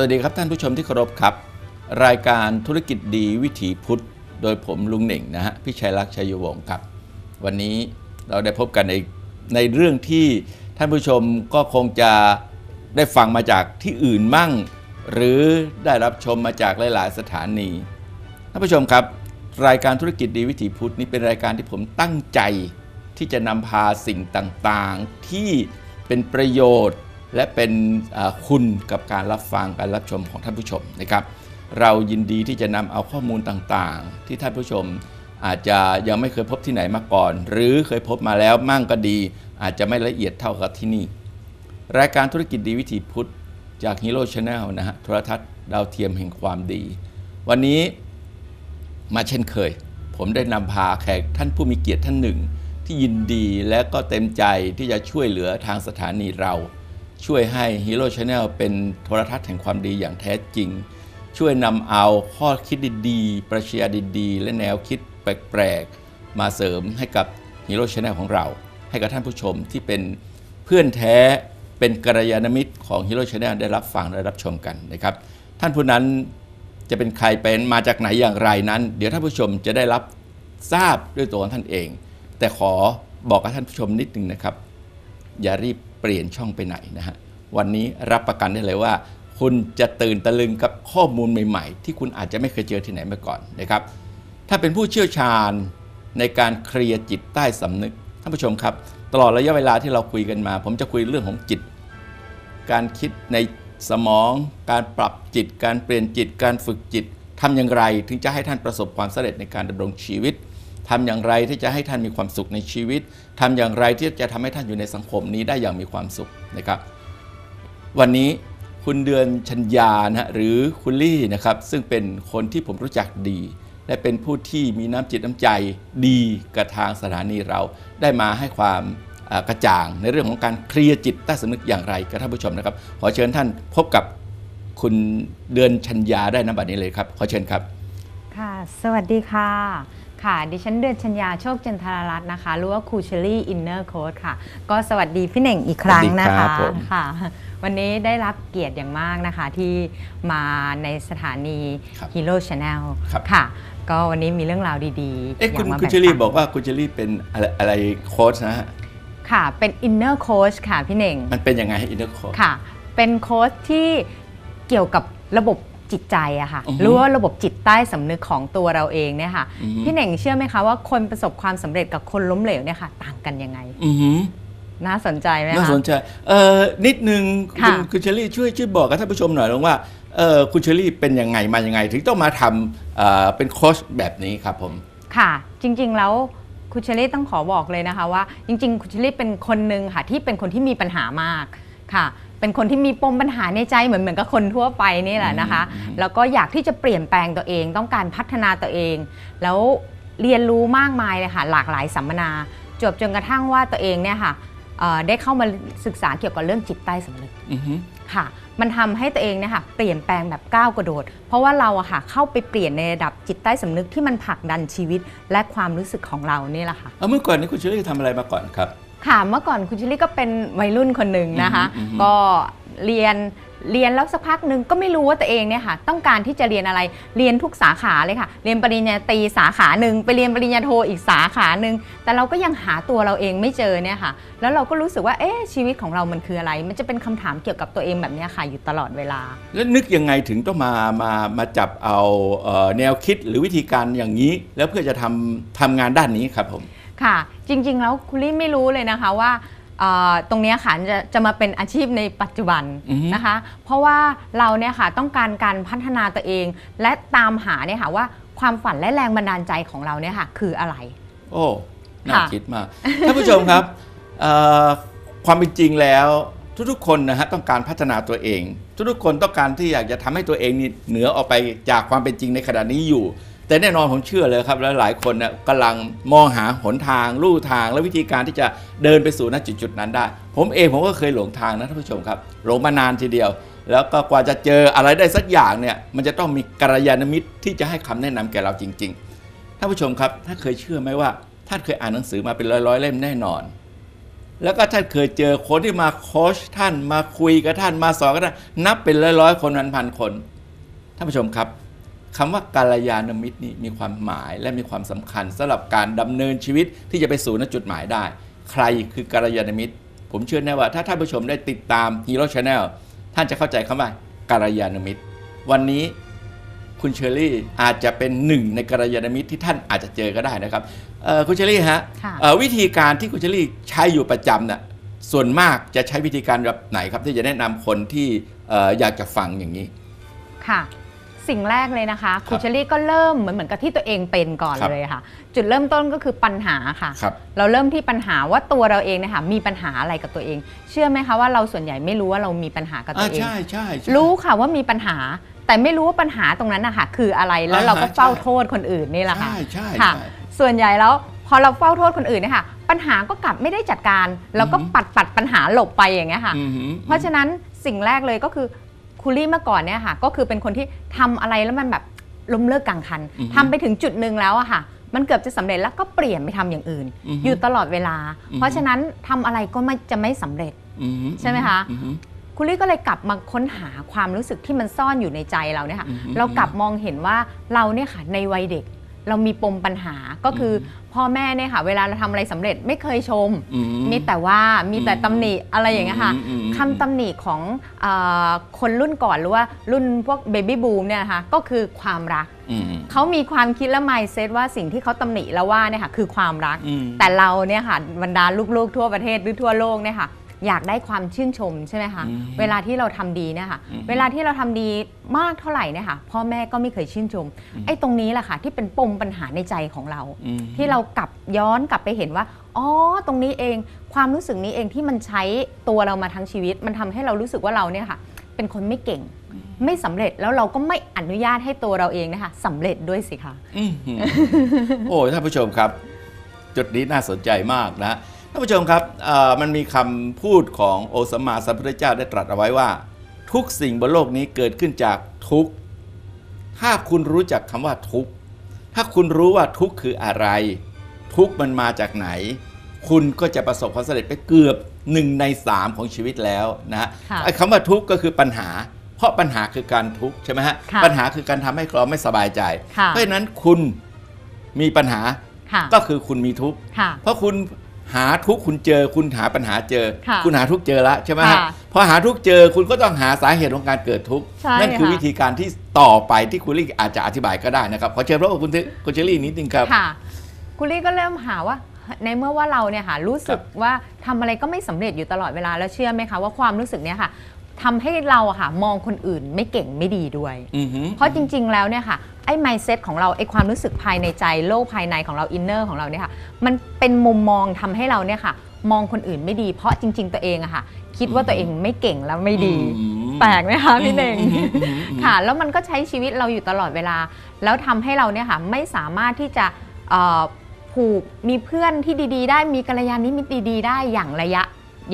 วัสดีครับท่านผู้ชมที่เคารพครับ รายการธุรกิจดีวิถีพุทธ โดยผมลุงเหน่งนะฮะพี่ชัยรักชัยวงศ์ครับ วันนี้เราได้พบกันในในเรื่องที่ท่านผู้ชมก็คงจะได้ฟังมาจากที่อื่นมั่ง หรือได้รับชมมาจากหลาย ๆ สถานีท่านผู้ชมครับ รายการธุรกิจดีวิถีพุทธนี้เป็นรายการที่ผมตั้งใจที่จะนำพาสิ่งต่าง ๆ ที่เป็นประโยชน์ และเป็นคุณกับการรับฟังการรับชมของท่านผู้ชมนะครับ เรายินดีที่จะนำเอาข้อมูลต่างๆ ที่ท่านผู้ชมอาจจะยังไม่เคยพบที่ไหนมาก่อน หรือเคยพบมาแล้วมั่งก็ดี อาจจะไม่ละเอียดเท่ากับที่นี่ รายการธุรกิจดีวิถีพุทธจาก Hero Channel นะฮะโทรทัศน์ดาวเทียมแห่งความดี วันนี้มาเช่นเคย ผมได้นำพาแขกท่านผู้มีเกียรติท่านหนึ่ง ที่ยินดีและก็เต็มใจที่จะช่วยเหลือทางสถานีเรา ช่วยให้ Hero Channel เป็นโทรทัศน์แห่งความดีอย่างแท้จริง ช่วยนำเอาข้อคิดดีๆ ปรัชญาดีๆ และแนวคิดแปลกๆ มาเสริมให้กับ Hero Channel ของเรา ให้กับท่านผู้ชมที่เป็นเพื่อนแท้เป็นกัลยาณมิตรของ Hero Channel ได้รับฟังและรับชมกันนะครับ ท่านผู้นั้นจะเป็นใครเป็นมาจากไหนอย่างไรนั้น เดี๋ยวท่านผู้ชมจะได้รับทราบด้วยตัวของท่านเอง แต่ขอบอกกับท่านผู้ชมนิดหนึ่งนะครับ อย่ารีบ เปลี่ยนช่องไปไหนนะฮะวันนี้รับประกันได้เลยว่า คุณจะตื่นตะลึงกับข้อมูลใหม่ๆ ที่คุณอาจจะไม่เคยเจอที่ไหนมาก่อนนะครับ ถ้าเป็นผู้เชี่ยวชาญในการเคลียร์จิตใต้สำนึกท่านผู้ชมครับ ตลอดระยะเวลาที่เราคุยกันมา ผมจะคุยเรื่องของจิต การคิดในสมอง การปรับจิต การเปลี่ยนจิต การฝึกจิตทำอย่างไร ถึงจะให้ท่านประสบความสำเร็จในการดำรงชีวิต ทำอย่างไรที่จะให้ท่านมีความสุขในชีวิตทำอย่างไรที่จะทำให้ท่านอยู่ในสังคมนี้ได้อย่างมีความสุขนะครับ วันนี้คุณเดือนชัญญานะฮะหรือคุณลี่นะครับ ซึ่งเป็นคนที่ผมรู้จักดี และเป็นผู้ที่มีน้ำจิตน้ำใจดีกับทางสถานีเรา ได้มาให้ความกระจ่างในเรื่องของการเคลียร์จิตใต้สำนึกอย่างไรกับท่านผู้ชมนะครับ ขอเชิญท่านพบกับคุณเดือนชัญญาได้นบัดนี้เลยครับ ขอเชิญครับ ค่ะ สวัสดีค่ะ ค่ะ ดิฉันเดือนชัญญาโชคจันทรรัตน์นะคะหรือว่าครูเชอรี่อินเนอร์โค้ดค่ะ ก็สวัสดีพี่เหน่งอีกครั้งนะสวัสดีครัคะบผมค่ะ วันนี้ได้รับเกียรติอย่างมากนะคะที่มาในสถานีครับ Hero Channel ครับค่ะ ก็วันนี้มีเรื่องราวดีๆเอ๊ะคุณยากมาคุณแบ่งเชอรี่ปันบอกว่าคุณเชอรี่เป็นอะไรอะไรโค้ชนะฮะค่ะ เป็น Inner Coach ค่ะพี่เหน่ง มันเป็นยังไงให้อินเตอร์โค้ชค่ะ เป็นโค้ชที่เกี่ยวกับระบบ จิตใจอะค่ะอือฮึหรือว่าระบบจิตใต้สำนึกของตัวเราเองเนี่ยค่ะอือฮึพี่เหน่งเชื่อไหมคะว่าคนประสบความสำเร็จกับคนล้มเหลวเนี่ยค่ะ ต่างกันยังไงอือหือน่าสนใจไหมน่าคะสนใจเออนิดนึงคุณค่ะคุณเชอรี่ช่วยช่วยบอกกับท่านผู้ชมหน่อยลงว่าเออคุณเชอรี่เป็นยังไงมายังไง ถึงต้องมาทำเอ่อเป็นโค้ชแบบนี้ครับผม ค่ะ จริง ๆ แล้วคุณเชอรี่ต้องขอบอกเลยนะคะว่า จริง ๆ คุณเชอรี่เป็นคนหนึ่งค่ะที่เป็นคนที่มีปัญหามากค่ะ เป็นคนที่มีปมปัญหาในใจเหมือนเหมือนกับคนทั่วไปนี่แหละนะคะอืมแล้วก็อยากที่จะเปลี่ยนแปลงตัวเองต้องการพัฒนาตัวเอง แล้วเรียนรู้มากมายเลยค่ะหลากหลายสัมมนาจบจนกระทั่งว่าตัวเองเนี่ยค่ะเอ่อได้เข้ามาศึกษาเกี่ยวกับเรื่องจิตใต้สำนึกอือหือค่ะ มันทำให้ตัวเองเนี่ยค่ะเปลี่ยนแปลงแบบก้าวกระโดด เพราะว่าเราอะค่ะเข้าไปเปลี่ยนในระดับจิตใต้สำนึกที่มันผลักดันชีวิตและความรู้สึกของเรานี่แหละค่ะเอาเมื่อก่อนนี้คุณเชอรี่ทำอะไรมาก่อนครับ ค่ะเมื่อก่อนคุณชิลลี่ก็เป็นวัยรุ่นคนหนึ่งนะคะ อือฮึอือฮึก็เรียนเรียนแล้วสักพักหนึ่งก็ไม่รู้ว่าตัวเองเนี่ยค่ะ ต้องการที่จะเรียนอะไรเรียนทุกสาขาเลยค่ะ เรียนปริญญาตรีสาขาหนึ่งไปเรียนปริญญาโทอีกสาขาหนึ่งแต่เราก็ยังหาตัวเราเองไม่เจอเนี่ยค่ะ แล้วเราก็รู้สึกว่าเอ๊ะชีวิตของเรามันคืออะไร มันจะเป็นคำถามเกี่ยวกับตัวเองแบบเนี้ยค่ะ อยู่ตลอดเวลา แล้วนึกยังไงถึงต้องมามามาจับเอาเอ่อแนวคิดหรือวิธีการอย่างนี้ แล้วเพื่อจะทำทำงานด้านนี้ครับผม ค่ะ จริงๆ แล้วคุณลี่ไม่รู้เลยนะคะว่าเอ่อตรงเนี้ยค่ะจะจะมาเป็นอาชีพในปัจจุบันอือฮึ นะคะ เพราะว่าเราเนี่ยค่ะต้องการการพัฒนาตัวเอง และตามหาเนี่ยค่ะว่าความฝันและแรงบันดาลใจของเราเนี่ยค่ะคืออะไร โอ้น่าค่ะคิดมาก ท่านผู้ชมครับเอ่อความเป็นจริงแล้วทุกๆคนนะฮะต้องการพัฒนาตัวเอง ทุกๆคนต้องการที่อยากจะทำให้ตัวเองนี่เหนือออกไปจากความเป็นจริงในขณะนี้อยู่ แต่แน่นอนผมเชื่อเลยครับแล้วหลายคนเนี่ยกำลังมองหาหนทางลู่ทางและวิธีการที่จะเดินไปสู่ณจุดๆนั้นได้ ผมเองผมก็เคยหลงทางนะท่านผู้ชมครับหลงมานานทีเดียว แล้วก็กว่าจะเจออะไรได้สักอย่างเนี่ยมันจะต้องมีกัลยาณมิตรที่จะให้คำแนะนำแก่เราจริง ๆท่านผู้ชมครับถ้านเคยเชื่อไหมว่าท่านเคยอ่านหนังสือมาเป็นร้อยๆเล่มแน่นอน แล้วก็ท่านเคยเจอคนที่มาโค้ชท่านมาคุยกับท่านมาสอนกับท่านนับเป็นร้อยๆคนพันพันๆคนท่านผู้ชมครับ คำว่ากัลยาณมิตรนี่มีความหมายและมีความสำคัญสำหรับการดำเนินชีวิตที่จะไปสู่ณจุดหมายได้ ใครคือกัลยาณมิตร ผมเชื่อแน่ว่าถ้าท่านผู้ชมได้ติดตาม Hero Channel ท่านจะเข้าใจคำว่ากัลยาณมิตร วันนี้คุณเชอรี่อาจจะเป็นหนึ่งในกัลยาณมิตรที่ท่านอาจจะเจอก็ได้นะครับเอ่อคุณเชอรี่ฮะค่ะเอ่อวิธีการที่คุณเชอรี่ใช้อยู่ประจำน่ะส่วนมากจะใช้วิธีการแบบไหนครับที่จะแนะนำคนที่เอ่ออยากจะฟังอย่างนี้ ค่ะ สิ่งแรกเลยนะคะคคุรัณบเชอรี่ก็เริ่มเหมือนเหมือนกับที่ตัวเองเป็นก่อนครับเลยค่ะ จุดเริ่มต้นก็คือปัญหาค่ะครับเราเริ่มที่ปัญหาว่าตัวเราเองเนี่ยค่ะมีปัญหาอะไรกับตัวเอง เชื่อไหมคะว่าเราส่วนใหญ่ไม่รู้ว่าเรามีปัญหากับตัอ่าวเองใช่ใช่ใช่รู้ค่ะว่ามีปัญหา แต่ไม่รู้ว่าปัญหาตรงนั้นนะคะคืออะไรแล้วอ่าฮะเราก็เฝ้าใช่โทษคนอื่นนี่แหละค่ะใช่ใช่ค่ะใช่ส่วนใหญ่แล้วพอเราเฝ้าโทษคนอื่นเนี่ยค่ะปัญหาก็กลับไม่ได้จัดการ แล้วก็อือหือปัดปัดปัญหาหลบไปอย่างเงี้ยค่ะอือหือเพราะฉะนั้นสิ่งแรกเลยก็คือ คูลี่เมื่อก่อนเนี่ยค่ะ ก็คือเป็นคนที่ทำอะไรแล้วมันแบบล้มเลิกกลางคันอือฮึทำไปถึงจุดหนึ่งแล้วอะค่ะ มันเกือบจะสำเร็จแล้วก็เปลี่ยนไปทำอย่างอื่นอือฮึอยู่ตลอดเวลาอือฮึเพราะฉะนั้นทำอะไรก็ไม่จะไม่สำเร็จอือหือใช่ไหมคะอือหือคุณลี่ก็เลยกลับมาค้นหาความรู้สึกที่มันซ่อนอยู่ในใจเราเนี่ยค่ะอือฮึเรากลับมองเห็นว่าเราเนี่ยค่ะในวัยเด็ก เรามีปมปัญหาก็คืออพ่อแม่เนี่ยค่ะ เวลาเราทำอะไรสำเร็จไม่เคยชมอือหือมีแต่ว่ามีแต่อืมตำหนิอะไรอย่างเงี้ยค่ะอืมอืมอืมคำตำหนิของเออคนรุ่นก่อนหรือว่ารุ่นพวกเบบี้บูมเนี่ยนะคะก็คือความรักอืมเขามีความคิดและ mindset ว่าสิ่งที่เขาตำหนิแล้วว่าเนี่ยค่ะคือความรักอืมแต่เราเนี่ยค่ะบรรดาลูกๆทั่วประเทศหรือทั่วโลกเนี่ยค่ะ อยากได้ความชื่นชมใช่ไหมคะอืมเวลาที่เราทำดีเนี่ยค่ะอืม เวลาที่เราทำดีมากเท่าไหร่เนี่ยค่ะพ่อแม่ก็ไม่เคยชื่นชม ไอ้ตรงนี้แหละค่ะที่เป็นปมปัญหาในใจของเรา อืม ที่เรากลับย้อนกลับไปเห็นว่า อ๋อ ตรงนี้เอง ความรู้สึกนี้เองที่มันใช้ตัวเรามาทั้งชีวิต มันทำให้เรารู้สึกว่าเราเนี่ยค่ะ เป็นคนไม่เก่ง ไม่สำเร็จแล้วเราก็ไม่อนุญาตให้ตัวเราเองนะคะสำเร็จด้วยสิคะ อื้อหือโอ้ยท่านผู้ชมครับ จุดนี้น่าสนใจมากนะ ท่านผู้ชมครับเอ่อมันมีคำพูดของโอสมมาสัมพุทธเจ้าได้ตรัสเอาไว้ว่า ทุกสิ่งบนโลกนี้เกิดขึ้นจากทุกข์ถ้าคุณรู้จักคำว่าทุกข์ถ้าคุณรู้ว่าทุกข์คืออะไร ทุกข์มันมาจากไหน คุณก็จะประสบความสำเร็จไปเกือบหนึ่งในสามของชีวิตแล้วนะฮะค่ะไอ้คำว่าทุกข์ก็คือปัญหา เพราะปัญหาคือการทุกข์ใช่ไหมฮะค่ะปัญหาคือการทำให้เราไม่สบายใจค่ะเพราะฉะนั้นคุณมีปัญหาค่ะก็คือคุณมีทุกข์ค่ะเพราะคุณ หาทุกข์คุณเจอคุณหาปัญหาเจอค่ะคุณหาทุกข์เจอแล้วใช่ไหมฮะค่ะพอหาทุกข์เจอคุณก็ต้องหาสาเหตุของการเกิดทุกข์ใช่นั่นคือค่ะวิธีการที่ต่อไปที่คุณลี่อาจจะอธิบายก็ได้นะครับขอเชิญพระคุณทิคุณเชอรี่นิดนึงครับค่ะคุณลี่ก็เริ่มหาว่าในเมื่อว่าเราเนี่ยค่ะรู้สึกว่าทำอะไรก็ไม่สำเร็จอยู่ตลอดเวลาแล้วเชื่อไหมคะว่าความรู้สึกเนี้ยค่ะ ทำให้เราอะค่ะมองคนอื่นไม่เก่งไม่ดีด้วย อือหือ เพราะจริง ๆ แล้วเนี่ยค่ะไอ้ mindset ของเราไอ้ความรู้สึกภายในใจโลกภายในของเราอินเนอร์ของเราเนี่ยค่ะมันเป็นมุมมองทำให้เราเนี่ยค่ะ มองคนอื่นไม่ดี เพราะจริง ๆ ตัวเองอะค่ะ คิดว่าตัวเองไม่เก่งแล้วไม่ดี อืม แปลกไหมคะพี่เน่งอืมอืมอืมอืมค่ะ แล้วมันก็ใช้ชีวิตเราอยู่ตลอดเวลา แล้วทำให้เราเนี่ยค่ะไม่สามารถที่จะเอ่อผูกมีเพื่อนที่ดี ๆ ได้มีกัลยาณมิตรดีๆ ได้อย่างระยะ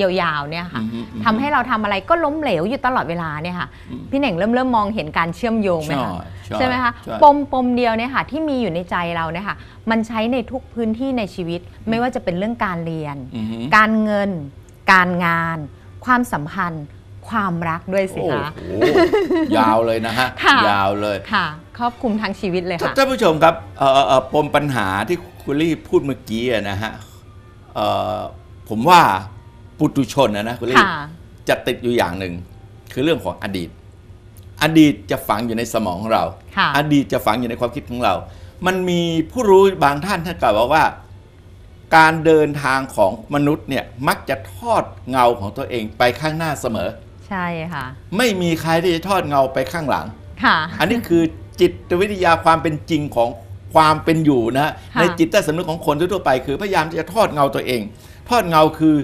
ยาวๆเนี่ยค่ะอืมอืมทำให้เราทำอะไรก็ล้มเหลวอยู่ตลอดเวลาเนี่ยค่ะอืมพี่เน่งเริ่มเริ่มมองเห็นการเชื่อมโยงไหมคะใช่ใช่ไหมคะใช่ปมปมเดียวเนี่ยค่ะที่มีอยู่ในใจเราเนี่ยค่ะมันใช้ในทุกพื้นที่ในชีวิต ไม่ว่าจะเป็นเรื่องการเรียนอือหือการเงิน การงาน ความสัมพันธ์ความรักด้วยสิโอ้คะโหยาวเลยนะฮะค่ะยาวเลยค่ะครอบคลุมทั้งชีวิตเลยค่ะท่านผู้ชมครับเอ่อเอ่อปมปัญหาที่คุณลี่พูดเมื่อกี้อะนะฮะเอ่อผมว่า ปุตุชนนะนะคุณลี่ค่ะจะติดอยู่อย่างหนึ่ง คือเรื่องของอดีต อดีตจะฝังอยู่ในสมองของเราค่ะอดีตจะฝังอยู่ในความคิดของเรา มันมีผู้รู้บางท่านท่านกล่าวว่า การเดินทางของมนุษย์เนี่ยมักจะทอดเงาของตัวเองไปข้างหน้าเสมอ ใช่ค่ะ ไม่มีใครที่จะทอดเงาไปข้างหลังค่ะ อันนี้คือจิตวิทยาความเป็นจริงของความเป็นอยู่นะฮะค่ะในจิตใต้สำนึกของคนทั่วๆไป คือพยายามที่จะทอดเงาตัวเอง ทอดเงาคือ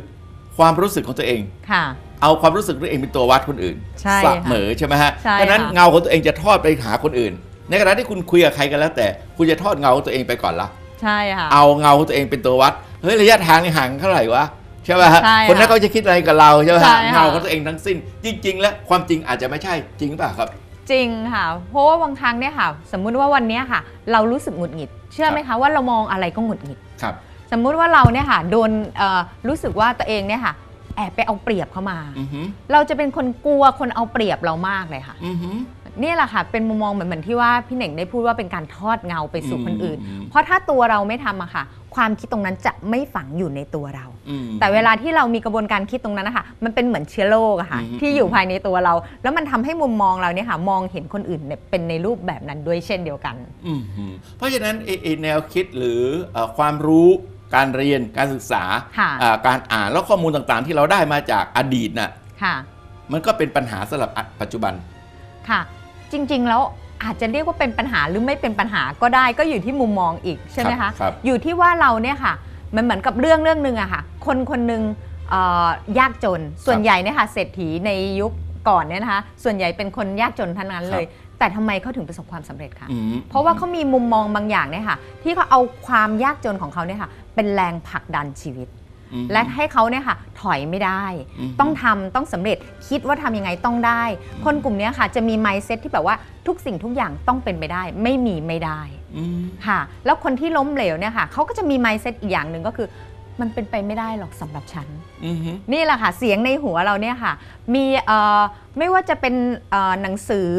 ความรู้สึกของตัวเอง ค่ะ เอาความรู้สึกตัวเองเป็นตัววัดคนอื่นใช่เสค่ะมอใช่ไหมฮะใช่ดังนั้นค่ะ เงาของตัวเองจะทอดไปหาคนอื่น ในขณะที่คุณคุยกับใครกันแล้ว แต่คุณจะทอดเงาของตัวเองไปก่อนละ ใช่ค่ะ เอาเงาของตัวเองเป็นตัววัด เฮ้ยระยะทางนี่ห่างเท่าไหร่วะใช่ไหมฮะ ใช่ค่ะคนนั้นเขาจะคิดอะไรกับเราใช่ไหมใช่ฮะค่ะ เงาของตัวเองทั้งสิ้น จริง ๆ แล้วความจริงอาจจะไม่ใช่จริงหรือเปล่าครับ จริงค่ะ เพราะว่าบางครั้งเนี่ยค่ะ สมมุติว่าวันเนี้ยค่ะ เรารู้สึกหงุดหงิด เชื่อไหมคะว่าเรามองอะไรก็หงุดหงิด ครับส สมมุติว่าเราเนี่ยค่ะโดนเอ่อรู้สึกว่าตัวเองเนี่ยค่ะ แอบไปเอาเปรียบเข้ามา อือหือเราจะเป็นคนกลัวคนเอาเปรียบเรามากเลยค่ะ อือหือนี่แหละค่ะ เป็นมุมมองเหมือนเหมือนที่ว่าพี่เหน่งได้พูดว่าเป็นการทอดเงาไปสู่คนอื่น อืม เพราะถ้าตัวเราไม่ทำอะค่ะ ความคิดตรงนั้นจะไม่ฝังอยู่ในตัวเรา อืม แต่เวลาที่เรามีกระบวนการคิดตรงนั้นนะคะมันเป็นเหมือนเชื้อโรคอะค่ะอืม ที่อยู่ภายในตัวเรา แล้วมันทำให้มุมมองเราเนี่ยค่ะมองเห็นคนอื่นเนี่ยเป็นในรูปแบบนั้นด้วยเช่นเดียวกัน อืมหือเพราะฉะนั้นไอ้ไอ้แนวคิดหรือเอ่อความรู้ การเรียนการศึกษาค่ะอ่าการอ่านแล้วข้อมูลต่างๆ ที่เราได้มาจากอดีตน่ะค่ะมันก็เป็นปัญหาสำหรับปัจจุบันค่ะ จริงๆแล้วอาจจะเรียกว่าเป็นปัญหาหรือไม่เป็นปัญหาก็ได้ก็อยู่ที่มุมมองอีกใช่ไหมครัคะบครับอยู่ที่ว่าเราเนี่ยค่ะมันเหมือนกับเรื่องเรื่องหนึ่งอะค่ะ คนคนหนึ่งเอ่อยากจนส่วนใหญ่เนี่ยค่ะเศรษฐีในยุคก่อนเนี่ยนะคะส่วนใหญ่เป็นคนยากจนทั้งนั้นเลย แต่ทำไมเขาถึงประสบความสำเร็จคะ อืม เพราะว่าเขามีมุมมองบางอย่างเนี่ยค่ะ ที่เขาเอาความยากจนของเขาเนี่ยค่ะ เป็นแรงผลักดันชีวิต อืม และให้เขาเนี่ยค่ะ ถอยไม่ได้ อืม ต้องทำต้องสำเร็จคิดว่าทำยังไงต้องได้ คนกลุ่มเนี้ยค่ะ จะมี mindset ที่แบบว่าทุกสิ่งทุกอย่างต้องเป็นไปได้ ไม่มีไม่ได้ อืม ค่ะแล้วคนที่ล้มเหลวเนี่ยค่ะเขาก็จะมี mindset อีกอย่างหนึ่งก็คือ มันเป็นไปไม่ได้หรอกสำหรับฉัน อืมหือนี่แหละค่ะเสียงในหัวเราเนี่ยค่ะ มีเอ่อไม่ว่าจะเป็นเอ่อหนังสือ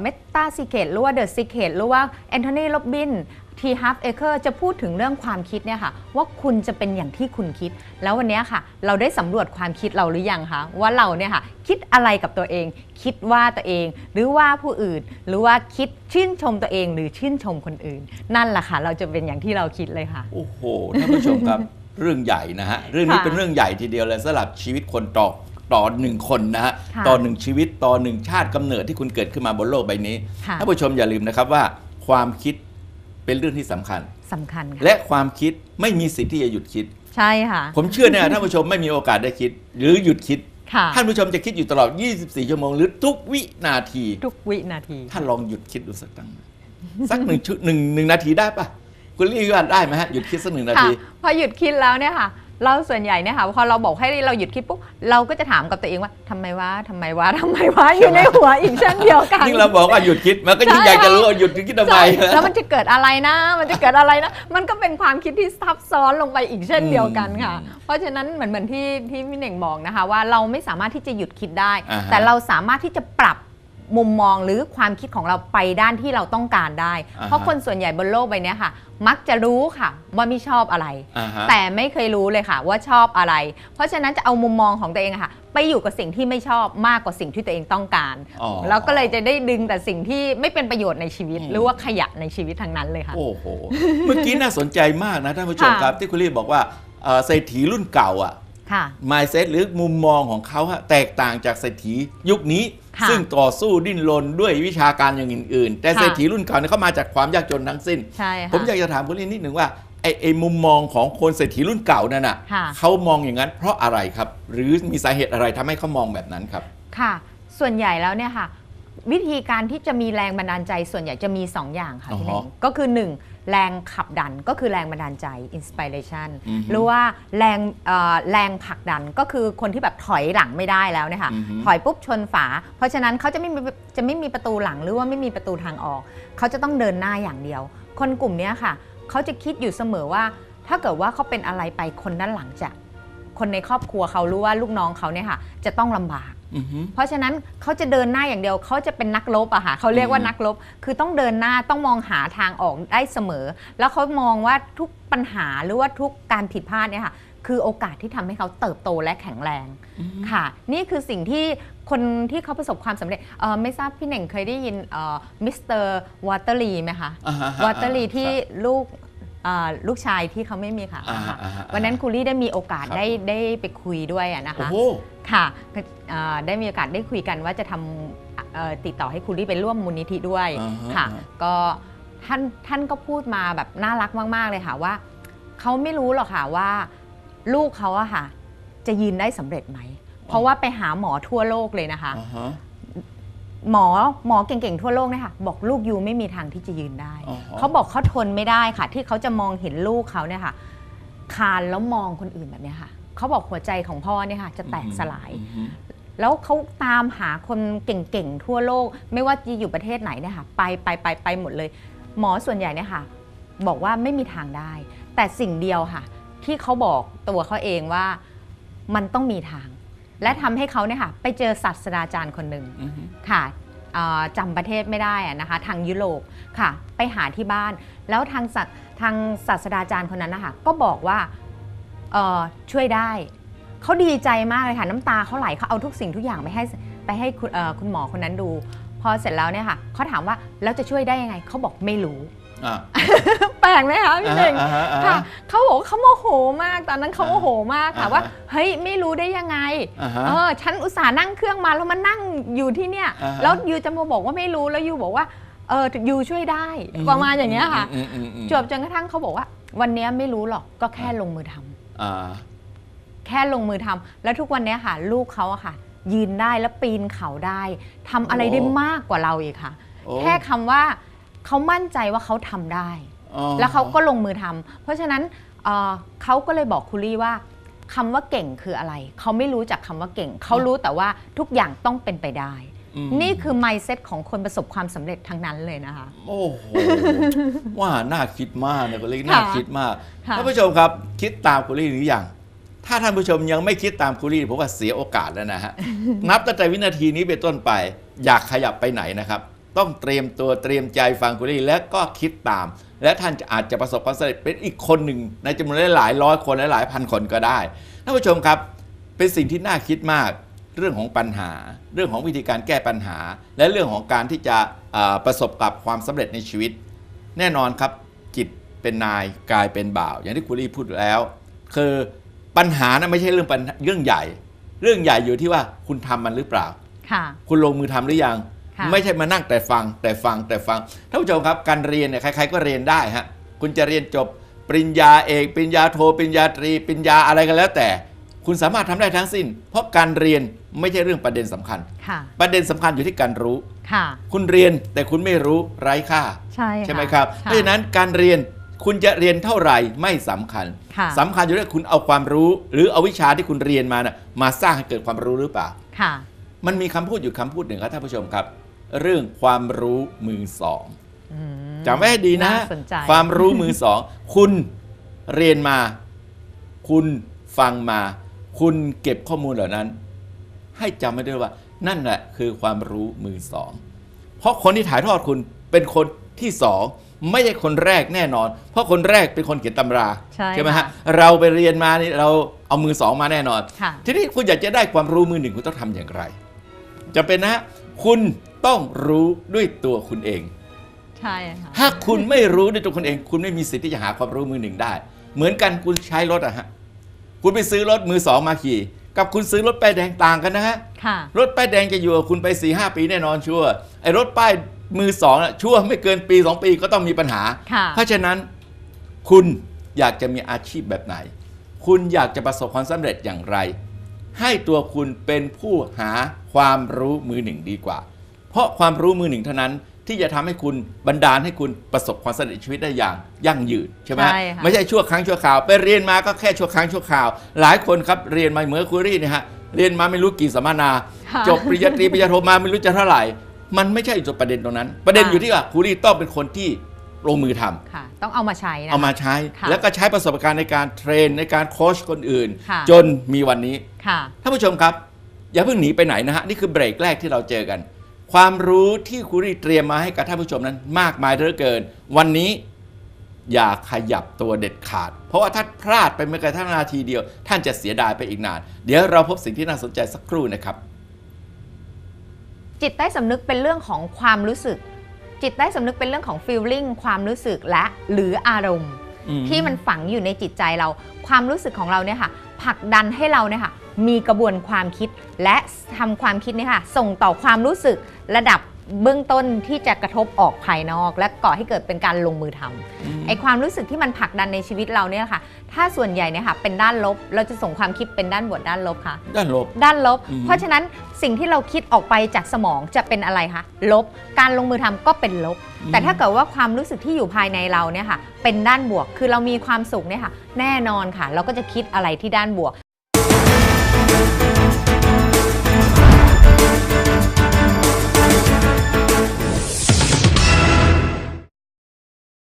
เมตาซีเคตหรือว่าเดอะซีเคตหรือว่าแอนโทนีโรบิน ทีฮับเอเคอร์จะพูดถึงเรื่องความคิดเนี่ยค่ะ ว่าคุณจะเป็นอย่างที่คุณคิด แล้ววันเนี้ยค่ะ เราได้สำรวจความคิดเราหรือยังคะว่าเราเนี่ยค่ะ คิดอะไรกับตัวเอง คิดว่าตัวเอง หรือว่าผู้อื่น หรือว่าคิดชื่นชมตัวเอง หรือชื่นชมคนอื่น นั่นแหละค่ะ เราจะเป็นอย่างที่เราคิดเลยค่ะ โอ้โหท่านผู้ชมครับ เรื่องใหญ่นะฮะเรื่องนี้ค่ะเป็นเรื่องใหญ่ทีเดียวเลยสำหรับชีวิตคนต่อต่อหนึ่งคนนะฮะค่ะต่อหนึ่งชีวิตต่อหนึ่งชาติกำเนิดที่คุณเกิดขึ้นมาบนโลกใบนี้ค่ะ ท่านผู้ชมอย่าลืมนะครับว่า ความคิด เป็นเรื่องที่สำคัญสำคัญค่ะและความคิดไม่มีสิทธิ์ที่จะหยุดคิด ใช่ค่ะ ผมเชื่อเนี่ยท่านผู้ชมไม่มีโอกาสได้คิด หรือหยุดคิด ค่ะท่านผู้ชมจะคิดอยู่ตลอด 24 ชั่วโมง หรือทุกวินาที ทุกวินาที ท่านลองหยุดคิดดูสักตั้งสักหนึ่งชุดหนึ่งหนึ่งนาทีได้ปะคุณรีว่าได้ไหมฮะหยุดคิดสักหนึ่งนาค่ะที พอหยุดคิดแล้วเนี่ยค่ะ เราส่วนใหญ่เนี่ยค่ะพอเราบอกให้เราหยุดคิดปุ๊บเราก็จะถามกับตัวเองว่าทำไมวะทำไมวะทำไมวะอยู่ในหัวอีกเช่นเดียวกันยิ่งเราบอกว่าหยุดคิดมันก็ยิ่งใช่อยากจะรู้ว่าหยุดคิดทำไมใช่แล้วมันจะเกิดอะไรนะ มันจะเกิดอะไรนะ มันก็เป็นความคิดที่ซับซ้อนลงไปอีกเช่นเดียวกันค่ะ เพราะฉะนั้นเหมือนเหมือนที่ที่พี่เน่งบอกนะคะว่าเราไม่สามารถที่จะหยุดคิดได้อ่าฮะแต่เราสามารถที่จะปรับ มุมมองหรือความคิดของเราไปด้านที่เราต้องการได้ อ่าฮะเพราะคนส่วนใหญ่บนโลกใบเนี้ยค่ะ มักจะรู้ค่ะว่าไม่ชอบอะไร อ่าฮะ แต่ไม่เคยรู้เลยค่ะว่าชอบอะไร เพราะฉะนั้นจะเอามุมมองของตัวเองอะค่ะ ไปอยู่กับสิ่งที่ไม่ชอบมากกว่าสิ่งที่ตัวเองต้องการอ๋อแล้วก็เลยจะได้ดึงแต่สิ่งที่ไม่เป็นประโยชน์ในชีวิต อืม หรือว่าขยะในชีวิตทั้งนั้นเลยค่ะ โอ้โห เมื่อกี้น่าสนใจมากนะท่านผู้ชมค่ะ ครับ ที่คุณรีบอกว่าเอ่อเศรษฐีรุ่นเก่าอะ ค่ะ mindset หรือมุมมองของเขาฮะแตกต่างจากเศรษฐียุคนี้ค่ะ ซึ่งต่อสู้ดิ้นรนด้วยวิชาการอย่างอื่น ๆ แต่ค่ะเศรษฐีรุ่นเก่าเนี่ยเขามาจากความยากจนทั้งสิ้นใช่ค่ะผมอยากจะถามคุณลีนิดหนึ่งว่าไอ้ไอ้มุมมองของคนเศรษฐีรุ่นเก่านั่นน่ะค่ะเขามองอย่างนั้นเพราะอะไรครับ หรือมีสาเหตุอะไรทำให้เขามองแบบนั้นครับ ค่ะ ส่วนใหญ่แล้วเนี่ยค่ะ วิธีการที่จะมีแรงบันดาลใจส่วนใหญ่จะมี 2 อย่างค่ะพี่เน่งอ๋อก็คือ 1 แรงขับดันก็คือแรงบันดาลใจ inspiration อือฮึหรือว่าแรงเอ่อแรงผลักดันก็คือคนที่แบบถอยหลังไม่ได้แล้วเนี่ยค่ะอือฮึถอยปุ๊บชนฝา เพราะฉะนั้นเขาจะไม่มีจะไม่มีประตูหลังหรือว่าไม่มีประตูทางออก เขาจะต้องเดินหน้าอย่างเดียว คนกลุ่มเนี้ยค่ะ เขาจะคิดอยู่เสมอว่า ถ้าเกิดว่าเขาเป็นอะไรไปคนด้านหลังจะคนในครอบครัวเขารู้ว่าลูกน้องเขาเนี่ยค่ะ จะต้องลำบากอือฮึ เพราะฉะนั้นเขาจะเดินหน้าอย่างเดียวเขาจะเป็นนักรบอะค่ะเขาเรียกว่าอืมนักรบคือต้องเดินหน้าต้องมองหาทางออกได้เสมอ แล้วเขามองว่าทุกปัญหาหรือว่าทุกการผิดพลาดเนี่ยค่ะคือโอกาสที่ทำให้เขาเติบโตและแข็งแรงอือฮึค่ะ นี่คือสิ่งที่คนที่เขาประสบความสำเร็จเอ่อไม่ทราบพี่เหน่งเคยได้ยินมิสเตอร์วอเตอร์ลีไหมคะอ่าฮะวอเตอร์ลีที่ครับลูกเอ่อ ลูกชายที่เขาไม่มีขาอ่าค่ะอ่าอ่าวันนั้นครูลี่ได้มีโอกาสครับได้ได้ไปคุยด้วยอะนะคะโอ้โหค่ะก็เอ่อได้มีโอกาสได้คุยกันว่าจะทำเอ่อติดต่อให้คุณลี่ไปร่วมมูลนิธิด้วยอ่าฮะค่ะอ่าก็ท่านท่านก็พูดมาแบบน่ารักมาก ๆ เลยค่ะว่าเขาไม่รู้หรอกค่ะว่า ลูกเขาอะค่ะ จะยืนได้สำเร็จไหม เพราะว่าไปหาหมอทั่วโลกเลยนะคะอ่าฮะ หมอหมอเก่งๆทั่วโลกเนี่ยค่ะบอกลูกยูไม่มีทางที่จะยืนได้ อ๋อฮะเขาบอกเขาทนไม่ได้ค่ะ ที่เขาจะมองเห็นลูกเขาเนี่ยค่ะ คานแล้วมองคนอื่นแบบเนี้ยค่ะ เขาบอกหัวใจของพ่อเนี่ยค่ะ จะแตกสลาย อือฮึแล้วเขาตามหาคนเก่งๆ ทั่วโลก ไม่ว่าจะอยู่ประเทศไหนเนี่ยค่ะไปไปไปไปหมดเลย หมอส่วนใหญ่เนี่ยค่ะ บอกว่าไม่มีทางได้ แต่สิ่งเดียวค่ะ ที่เขาบอกตัวเขาเองว่ามันต้องมีทาง และทำให้เขาเนี่ยค่ะไปเจอศาสตราจารย์คนหนึ่งอือฮึค่ะเอ่อจำประเทศไม่ได้อะนะคะทางยุโรปค่ะ ไปหาที่บ้าน แล้วทางศาสทางศาสตราจารย์คนนั้นนะคะก็บอกว่าเอ่อช่วยได้เขาดีใจมากเลยค่ะ น้ำตาเขาไหลเขาเอาทุกสิ่งทุกอย่างไปให้ไปให้คุณเอ่อคุณหมอคนนั้นดู พอเสร็จแล้วเนี่ยค่ะเขาถามว่าแล้วจะช่วยได้ยังไงเขาบอกไม่รู้อ่า แปลกไหมคะพี่หนึ่งอ่าฮะอ่าฮะค่ะเขาบอกว่าเขาโมโหมากตอนนั้นเขาโมโหมากค่ะอ่าฮะว่าเฮ้ยไม่รู้ได้ยังไงอ่าฮะเออฉันอุตส่าห์นั่งเครื่องมาแล้วมานั่งอยู่ที่เนี่ยอ่าฮะแล้วยูจะมาบอกว่าไม่รู้แล้วยูบอกว่าเออยูช่วยได้ประมาณอย่างเงี้ยค่ะอืมอืมอืมจบจนกระทั่งเขาบอกว่า วันเนี้ยไม่รู้หรอกก็แค่ลงมือทำอ่าแค่ลงมือทำแล้วทุกวันเนี้ยค่ะ ลูกเขาอะค่ะ ยืนได้แล้วปีนเขาได้ทำอะไรโอ้ได้มากกว่าเราอีกค่ะโอ้แค่คำว่า เขามั่นใจว่าเขาทำได้อ๋อแล้วเขาก็ลงมือทำเพราะฉะนั้นเอ่อเขาก็เลยบอกคุรี่ว่าคำว่าเก่งคืออะไร เขาไม่รู้จักคำว่าเก่ง เขารู้แต่ว่าทุกอย่างต้องเป็นไปได้ อืม นี่คือ mindset ของคนประสบความสำเร็จทั้งนั้นเลยนะคะ โอ้โห ว่าน่าคิดมากนะคุณลี่น่าคิดมากค่ะ ท่านผู้ชมครับ คิดตามคุณลี่หรือยังถ้าท่านผู้ชมยังไม่คิดตามคุณลี่ผมว่าเสียโอกาสแล้วนะฮะ นับตั้งแต่วินาทีนี้เป็นต้นไป อยากขยับไปไหนนะครับ ต้องเตรียมตัวเตรียมใจฟังคุณลี่แล้วก็คิดตาม และท่านจะอาจจะประสบความสำเร็จเป็นอีกคนหนึ่ง ในจำนวนหลายร้อยคนและหลายพันคนก็ได้ท่านผู้ชมครับ เป็นสิ่งที่น่าคิดมากเรื่องของปัญหา เรื่องของวิธีการแก้ปัญหา และเรื่องของการที่จะอ่าประสบกับความสำเร็จในชีวิต แน่นอนครับจิตเป็นนายกายเป็นบ่าว อย่างที่คุณลี่พูดแล้ว คือปัญหานะไม่ใช่เรื่องปัญหาเรื่องใหญ่ เรื่องใหญ่อยู่ที่ว่าคุณทำมันหรือเปล่าค่ะคุณลงมือทำหรือยังค่ะ ไม่ใช่มานั่งแต่ฟังแต่ฟังแต่ฟังท่านผู้ชมครับการเรียนเนี่ยใครๆก็เรียนได้ฮะคุณจะเรียนจบปริญญาเอกปริญญาโทปริญญาตรีปริญญาอะไรกันแล้วแต่ คุณสามารถทำได้ทั้งสิ้น เพราะการเรียนไม่ใช่เรื่องประเด็นสำคัญค่ะประเด็นสำคัญอยู่ที่การรู้ค่ะ คุณเรียนแต่คุณไม่รู้ไร้ค่า ใช่ใช่ไหมครับะเพราะฉะนั้นการเรียนคุณจะเรียนเท่าไหร่ไม่สำคัญค่ะสำคัญอยู่ที่คุณเอาความรู้ หรือเอาวิชาที่คุณเรียนมานะมาสร้างให้เกิดความรู้หรือเปล่าค่ะ มันมีคำพูดอยู่คำพูดหนึ่งครับท่านผู้ชมครับ เรื่องความรู้มือสองอืมจำไว้ให้ดีนะน่าสนใจความรู้มือสอง คุณเรียนมา คุณฟังมา คุณเก็บข้อมูลเหล่านั้น ให้จำไว้ด้วยว่า นั่นแหละคือความรู้มือสอง เพราะคนที่ถ่ายทอดคุณเป็นคนที่สองไม่ใช่คนแรกแน่นอน เพราะคนแรกเป็นคนเขียนตำราใช่ไหมค่ะฮะเราไปเรียนมานี่เราเอามือสองมาแน่นอนค่ะทีนี้คุณอยากจะได้ความรู้มือหนึ่งคุณต้องทำอย่างไรจะเป็นนะฮะคุณ ต้องรู้ด้วยตัวคุณเอง ใช่ค่ะ ถ้าคุณไม่รู้ด้วยตัวคุณเอง คุณไม่มีสิทธิ์ที่จะหาความรู้มือหนึ่งได้ เหมือนกันคุณใช้รถอะฮะคุณไปซื้อรถมือสองมาขี่ กับคุณซื้อรถป้ายแดงต่างกันนะฮะค่ะ รถป้ายแดงจะอยู่กับคุณไป4ีหปีแน่นอนชัวร์ไอ้รถป้ายมือสองอะชัวร์ไม่เกินปี2ปีก็ต้องมีปัญหา ค่ะ เพราะฉะนั้นคุณอยากจะมีอาชีพแบบไหน คุณอยากจะประสบความสำเร็จอย่างไร ให้ตัวคุณเป็นผู้หาความรู้มือหนึ่งดีกว่า เพราะความรู้มือหนึ่งเท่านั้นที่จะทำให้คุณบันดาลให้คุณประสบความสำเร็จในชีวิตได้อย่างยั่งยืนใช่ไหมใช่ค่ะไม่ใช่ชั่วครั้งชั่วคราวไปเรียนมาก็แค่ชั่วครั้งชั่วคราว หลายคนครับเรียนมาเหมือนคุรี่เนี่ยฮะเรียนมาไม่รู้กี่สัมมนาค่ะจบปริญญาตรีปริญญาโทมาไม่รู้จะเท่าไหร่ มันไม่ใช่จุดประเด็นตรงนั้น ประเด็นค่ะอยู่ที่ว่าคุรี่ต้องเป็นคนที่ลงมือทำค่ะต้องเอามาใช้นะเอามาใช้ค่ะแล้วก็ใช้ประสบการณ์ในการเทรนในการโค้ชคนอื่นค่ะจนมีวันนี้ค่ะท่านผู้ชมครับ อย่าเพิ่งหนีไปไหนนะฮะนี่คือเบรกแรกที่เราเจอกัน ความรู้ที่ครูรีเตรียมมาให้กับท่านผู้ชมนั้น มากมายเหลือเกิน วันนี้อย่าขยับตัวเด็ดขาด เพราะว่าถ้าพลาดไปแม้กระทั่งนาทีเดียว ท่านจะเสียดายไปอีกนาน เดี๋ยวเราพบสิ่งที่น่าสนใจสักครู่นะครับ จิตใต้สำนึกเป็นเรื่องของความรู้สึก จิตใต้สำนึกเป็นเรื่องของ feeling ความรู้สึกและหรืออารมณ์อืมที่มันฝังอยู่ในจิตใจเรา ความรู้สึกของเราเนี่ยค่ะ ผลักดันให้เราเนี่ยค่ะมีกระบวนความคิดและทำความคิดเนี่ยค่ะส่งต่อความรู้สึกระดับ เบื้องต้นที่จะกระทบออกภายนอก และก่อให้เกิดเป็นการลงมือทำไอความรู้สึกที่มันผลักดันในชีวิตเราเนี่ยค่ะ ถ้าส่วนใหญ่เนี่ยค่ะเป็นด้านลบ เราจะส่งความคิดเป็นด้านบวกด้านลบค่ะ ด้านลบ ด้านลบอืมเพราะฉะนั้นสิ่งที่เราคิดออกไปจากสมองจะเป็นอะไรคะลบ การลงมือทำก็เป็นลบ แต่ถ้าเกิดว่าความรู้สึกที่อยู่ภายในเราเนี่ยค่ะ เป็นด้านบวก คือเรามีความสุขเนี่ยค่ะ แน่นอนค่ะ เราก็จะคิดอะไรที่ด้านบวก